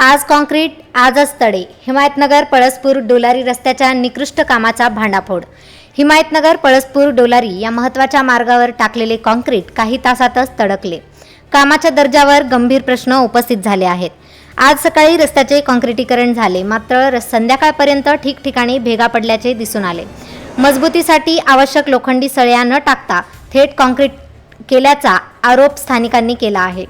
आज कॉन्क्रीट आजच तडे हिमायतनगर पळसपूर डोलारी रस्त्याच्या निकृष्ट कामाचा भांडाफोड. हिमायतनगर पळसपूर डोलारी या महत्त्वाच्या मार्गावर टाकलेले कॉन्क्रीट काही तासातच तडकले. कामाच्या दर्जावर गंभीर प्रश्न उपस्थित झाले आहेत. आज सकाळी रस्त्याचे कॉन्क्रिटीकरण झाले मात्र संध्याकाळपर्यंत ठिकठिकाणी भेगा पडल्याचे दिसून आले. मजबूतीसाठी आवश्यक लोखंडी सळ्या न टाकता थेट कॉन्क्रीट केल्याचा आरोप स्थानिकांनी केला आहे.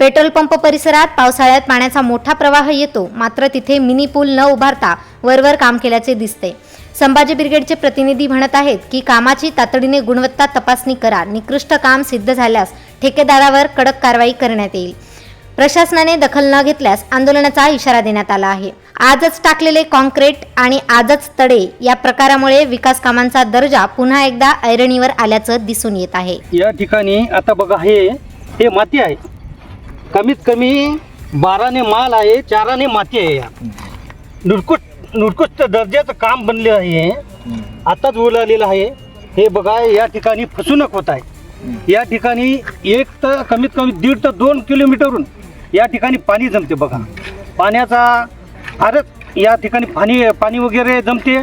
पेट्रोल पंप परिसरात पावसाळ्यात पाण्याचा मोठा प्रवाह येतो. मात्र तिथे मिनी पूल न उभारता वरवर काम केल्याचे दिसते. संभाजी ब्रिगेडचे प्रतिनिधी म्हणत आहेत की कामाची तातडीने गुणवत्ता तपासणी करा. निकृष्ट काम सिद्ध झाल्यास ठेकेदारावर कडक कारवाई करण्यात येईल. प्रशासनाने दखल न घेतल्यास आंदोलनाचा इशारा देण्यात आला आहे. आजच टाकलेले कॉन्क्रीट आणि आजच तडे या प्रकारामुळे विकास कामांचा दर्जा पुन्हा एकदा ऐरणीवर आल्याचं दिसून येत आहे. या ठिकाणी आता बघा हे हे माती आहे. कमीत कमी बाराने माल आहे चाराने माती आहे. या नुडकुट नुडकुट दर्जाचं काम बनले आहे. आताच उलालेलं आहे. हे बघा या ठिकाणी फसवणूक होत आहे. या ठिकाणी एक तर कमीत कमी दीड तर दोन किलोमीटरहून या ठिकाणी पाणी जमते बघा. पाण्याचा फारच या ठिकाणी पाणी पाणी वगैरे जमते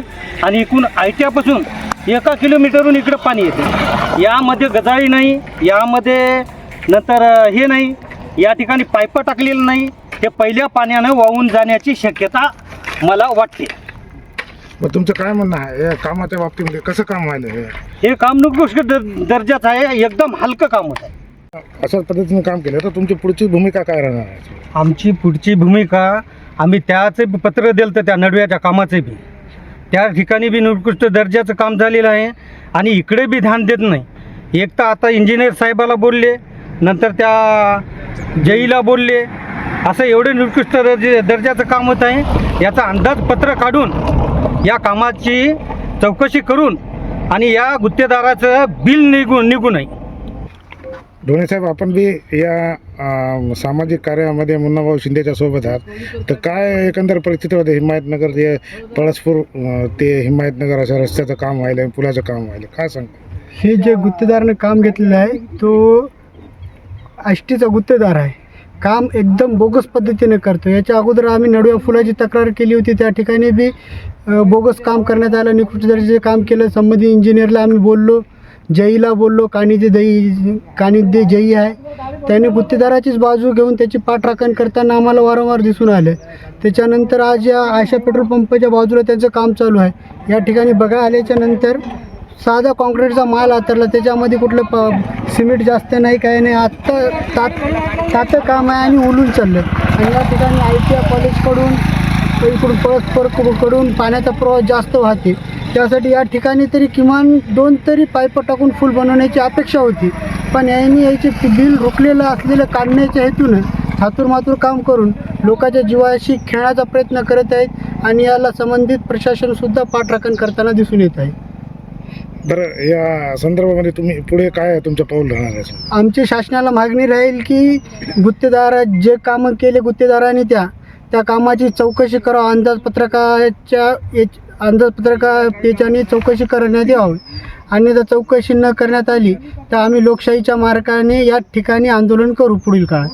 आणि इकून आयट्यापासून एका किलोमीटरहून इकडं पाणी येते. यामध्ये गजाळी नाही यामध्ये नंतर हे नाही. या ठिकाणी पाईप टाकलेलं नाही. हे पहिल्या पाण्यानं वाहून जाण्याची शक्यता मला वाटते. मग तुमचं काय म्हणणं आहे? या कामाच्या बाबतीमध्ये कसं काम व्हायलं हे? हे काम नुकतं दर दर्जाचं आहे. एकदम हलकं काम होत आहे. अशाच पद्धतीने काम केलं तर तुमची पुढची भूमिका काय राहणार आहे? आमची पुढची भूमिका आम्ही त्याचे पत्र दिलं तर त्या नडव्याच्या कामाचे बी. त्या ठिकाणी बी निकृष्ट दर्जाचं काम झालेलं आहे आणि इकडे बी ध्यान देत नाही. एक तर आता इंजिनियर साहेबाला बोलले नंतर त्या जईला बोलले असं एवढे निकृष्ट दर्जे दर्जाचं काम होत आहे याचा अंदाजपत्र काढून या कामाची चौकशी करून आणि या गुत्तेदाराचं बिल निघू निघू नये ढोणे साहेब आपण बी या सामाजिक कार्यामध्ये मुन्नाभाऊ शिंदेच्या सोबत आहात. तर काय एकंदर परिस्थिती होते हिमायतनगर ते पळसपूर ते हिमायतनगर अशा रस्त्याचं काम व्हायलं पुलाचं काम व्हायलं काय सांग हे जे गुत्तेदारानं काम घेतलेलं आहे तो आष्टीचा गुत्तेदार आहे. काम एकदम बोगस पद्धतीने करतो. याच्या अगोदर आम्ही नडव्या फुलाची तक्रार केली होती. त्या ठिकाणी बी बोगस काम करण्यात आलं. निकृष्ट दर्जाचे काम केलं. संबंधित इंजिनियरला आम्ही बोललो. जईला बोललो. कानिदे दई कानिदे जई आहे. त्याने गुत्तेदाराचीच बाजू घेऊन त्याची पाठराखण करताना आम्हाला वारंवार दिसून आलं. त्याच्यानंतर आज या आशा पेट्रोल पंपाच्या बाजूला त्यांचं काम चालू आहे. या ठिकाणी बघा आल्याच्यानंतर साधा कॉन्क्रीटचा माल आतरला त्याच्यामध्ये कुठलं प सिमेंट जास्त नाही काही नाही. आत्ता तात तातं काम आहे आणि उलून चाललं आणि या ठिकाणी आय टी आय कॉलेजकडून इकडून परस्परकडून पाण्याचा प्रवाह जास्त वाहते. त्यासाठी या ठिकाणी तरी किमान दोन तरी पाईप टाकून फुल बनवण्याची अपेक्षा होती. पण यांनी याचे बिल रोखलेलं असलेलं काढण्याच्या हेतूनं थातूरमातूर काम करून लोकांच्या जीवाशी खेळण्याचा प्रयत्न करत आहेत आणि याला संबंधित प्रशासनसुद्धा पाठराखण करताना दिसून येत आहे. बरं या संदर्भामध्ये तुम्ही पुढे काय तुमचं पाऊल राहणार आहे? आमची शासनाला मागणी राहील की गुत्तेदारा जे कामं केले गुत्तेदारांनी त्या त्या कामाची चौकशी करावं. अंदाजपत्रकाच्या याच अंदाजपत्रका याच्याने चौकशी करण्यात यावी. आणि जर चौकशी न करण्यात आली तर आम्ही लोकशाहीच्या मार्गाने या ठिकाणी आंदोलन करू पुढील काळात.